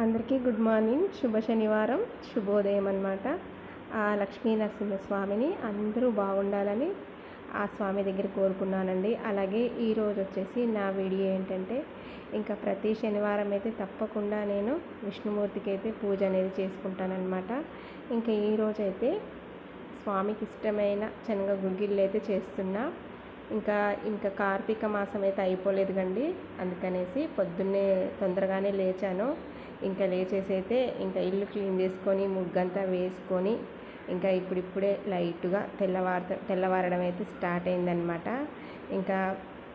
అందరికీ good morning. శుభ శనివారం శుభోదయం అనమాట ఆ లక్ష్మీ నరసింహస్వామిని అందరూ బాగుండాలని ఆ స్వామి దగ్గర కోరుకున్నానండి. అలాగే ఈరోజు వచ్చేసి నా వీడియో ఏంటంటే ఇంకా ప్రతి శనివారం అయితే తప్పకుండా నేను విష్ణుమూర్తికి అయితే పూజ అనేది చేసుకుంటానన్నమాట. ఇంకా ఈరోజైతే స్వామికి ఇష్టమైన శనగ గుగ్గిళ్ళు అయితే చేస్తున్నా. ఇంకా ఇంకా కార్తీక మాసం అయితే అయిపోలేదు కండి అందుకనేసి పొద్దున్నే తొందరగానే లేచాను. ఇంకా లేచేసి అయితే ఇంకా ఇల్లు క్లీన్ చేసుకొని ముగ్గంతా వేసుకొని ఇంకా ఇప్పుడిప్పుడే లైట్గా తెల్లవారు తెల్లవారడం అయితే స్టార్ట్ అయిందనమాట. ఇంకా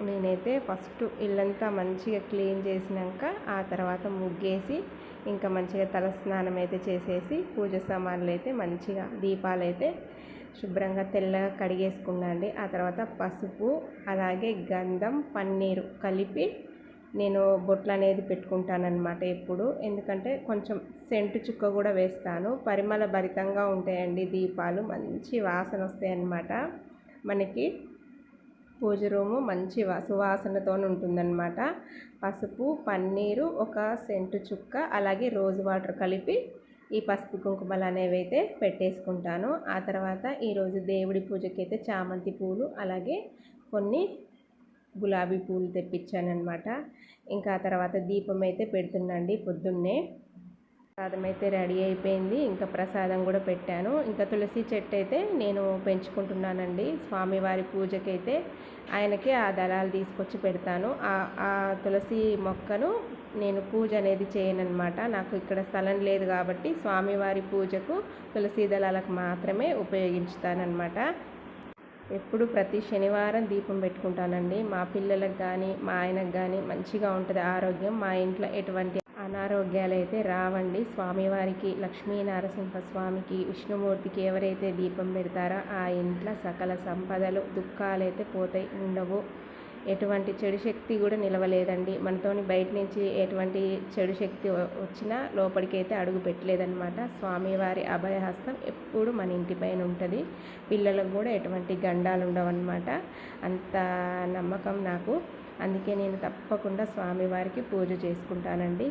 నేనైతే ఫస్ట్ ఇల్లంతా మంచిగా క్లీన్ చేసినాక ఆ తర్వాత ముగ్గేసి ఇంకా మంచిగా తలస్నానం అయితే చేసేసి పూజ సామాన్లు అయితే మంచిగా దీపాలు అయితే శుభ్రంగా తెల్లగా కడిగేసుకున్నా అండి ఆ తర్వాత పసుపు అలాగే గంధం పన్నీరు కలిపి నేను బొట్లు అనేది పెట్టుకుంటానన్నమాట ఎప్పుడు. ఎందుకంటే కొంచెం సెంటు చుక్క కూడా వేస్తాను. పరిమళ భరితంగా ఉంటాయండి దీపాలు. మంచి వాసన వస్తాయి అన్నమాట మనకి పూజ రూము మంచి సువాసనతో ఉంటుందన్నమాట. పసుపు పన్నీరు ఒక సెంటు చుక్క అలాగే రోజు వాటర్ కలిపి ఈ పసుపు కుంకుమలు అనేవి అయితే పెట్టేసుకుంటాను. ఆ తర్వాత ఈరోజు దేవుడి పూజకి అయితే చామంతి పూలు అలాగే కొన్ని గులాబీ పూలు తెప్పించానమాట ఇంకా ఆ తర్వాత దీపం అయితే పెడుతున్నాండి పొద్దున్నే. ప్రసాదం అయితే రెడీ అయిపోయింది. ఇంకా ప్రసాదం కూడా పెట్టాను. ఇంకా తులసి చెట్టు అయితే నేను పెంచుకుంటున్నానండి. స్వామివారి పూజకైతే ఆయనకి ఆ దళాలు తీసుకొచ్చి పెడతాను. ఆ తులసి మొక్కను నేను పూజ అనేది చేయనన్నమాట. నాకు ఇక్కడ స్థలం లేదు కాబట్టి స్వామివారి పూజకు తులసి దళాలకు మాత్రమే ఉపయోగించుతానమాట ఎప్పుడు ప్రతి శనివారం దీపం పెట్టుకుంటానండి. మా పిల్లలకు కానీ మా ఆయనకు కానీ మంచిగా ఉంటుంది ఆరోగ్యం. మా ఇంట్లో ఎటువంటి అనారోగ్యాలు అయితే రావండి. స్వామివారికి లక్ష్మీ నరసింహ స్వామికి విష్ణుమూర్తికి ఎవరైతే దీపం పెడతారో ఆ ఇంట్లో సకల సంపదలు దుఃఖాలు అయితే పోతాయి ఉండవు. ఎటువంటి చెడు శక్తి కూడా నిలవలేదండి. మనతోని బయట నుంచి ఎటువంటి చెడు శక్తి వచ్చినా లోపలికైతే అడుగు పెట్టలేదన్నమాట. స్వామివారి అభయహస్తం ఎప్పుడు మన ఇంటి పైన ఉంటుంది. పిల్లలకు కూడా ఎటువంటి గండాలు ఉండవన్నమాట అంత నమ్మకం నాకు. అందుకే నేను తప్పకుండా స్వామివారికి పూజ చేసుకుంటానండి.